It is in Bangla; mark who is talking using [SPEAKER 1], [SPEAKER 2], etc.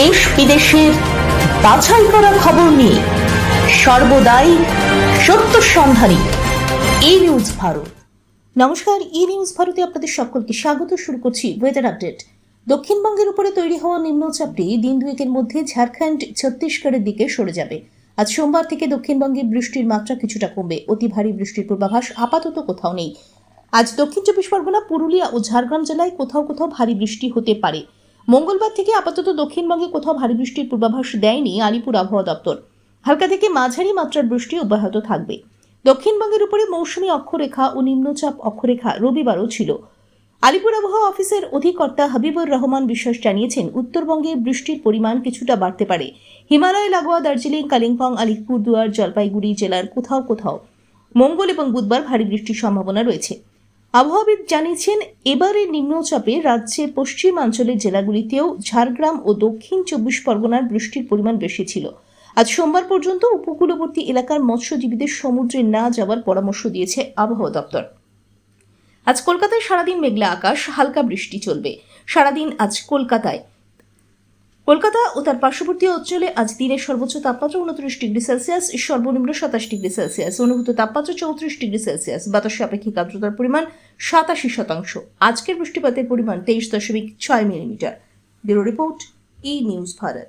[SPEAKER 1] দেশ বিদেশের বাছাই করা খবর নিয়ে সর্বদাই সত্য সন্ধানী এই নিউজ ভারত। নমস্কার ই নিউজ ভারতে আপনাদের সকলকে স্বাগত। শুরু করছি ওয়েদার আপডেট দক্ষিণবঙ্গের উপরে তৈরি হওয়া নিম্নচাপটি দিন দুয়েকের মধ্যে ঝাড়খণ্ড, ছত্তিশগড়ের দিকে সরে যাবে। আজ সোমবার থেকে দক্ষিণবঙ্গে বৃষ্টির মাত্রা কিছুটা কমবে। অতি ভারী বৃষ্টির পূর্বাভাস আপাতত কোথাও নেই। আজ দক্ষিণ চব্বিশ পরগনা, পুরুলিয়া ও ঝাড়গ্রাম জেলায় কোথাও কোথাও ভারী বৃষ্টি হতে পারে। মঙ্গলবার থেকে আপাতত দক্ষিণবঙ্গে কোথাও ভারী বৃষ্টির পূর্বাভাস দেয়নি আলিপুর আবহাওয়া দপ্তর। হালকা থেকে মাঝারি মাত্রার বৃষ্টি অব্যাহত থাকবে। দক্ষিণবঙ্গের উপরে মৌসুমী অক্ষরেখা ও নিম্নচাপ অক্ষরেখা রবিবারও ছিল। আলিপুর আবহাওয়া অফিসের অধিকর্তা হাবিবুর রহমান বিশ্বাস জানিয়েছেন, উত্তরবঙ্গে বৃষ্টির পরিমাণ কিছুটা বাড়তে পারে। হিমালয়, লাগোয়া, দার্জিলিং, কালিম্পং, আলিপুরদুয়ার, জলপাইগুড়ি জেলার কোথাও কোথাও। মঙ্গল এবং বুধবার ভারী বৃষ্টির সম্ভাবনা রয়েছে। আবহাওয়াবিদ জানিয়েছেন এবারে নিম্নচাপে রাজ্যের পশ্চিমাঞ্চলের জেলাগুলিতেও ঝাড়গ্রাম ও দক্ষিণ চব্বিশ পরগনার বৃষ্টির পরিমাণ বেশি ছিল। আজ সোমবার পর্যন্ত উপকূলবর্তী এলাকার মৎস্যজীবীদের সমুদ্রে না যাওয়ার পরামর্শ দিয়েছে আবহাওয়া দপ্তর। আজ কলকাতায় সারাদিন মেঘলা আকাশ, হালকা বৃষ্টি চলবে। সারাদিন আজ কলকাতায় কলকাতা ও তার পার্শ্ববর্তী অঞ্চলে আজ দিনের সর্বোচ্চ তাপমাত্রা উনত্রিশ ডিগ্রি সেলসিয়াস, সর্বনিম্ন সাতাশ ডিগ্রি সেলসিয়াস। অনুভূত তাপমাত্রা চৌত্রিশ ডিগ্রি সেলসিয়াস। বাতাসে আপেক্ষিক আর্দ্রতার পরিমাণ সাতাশি শতাংশ। আজকের বৃষ্টিপাতের পরিমাণ তেইশ দশমিক ছয় millimetre. Bureau report, E News Bharat.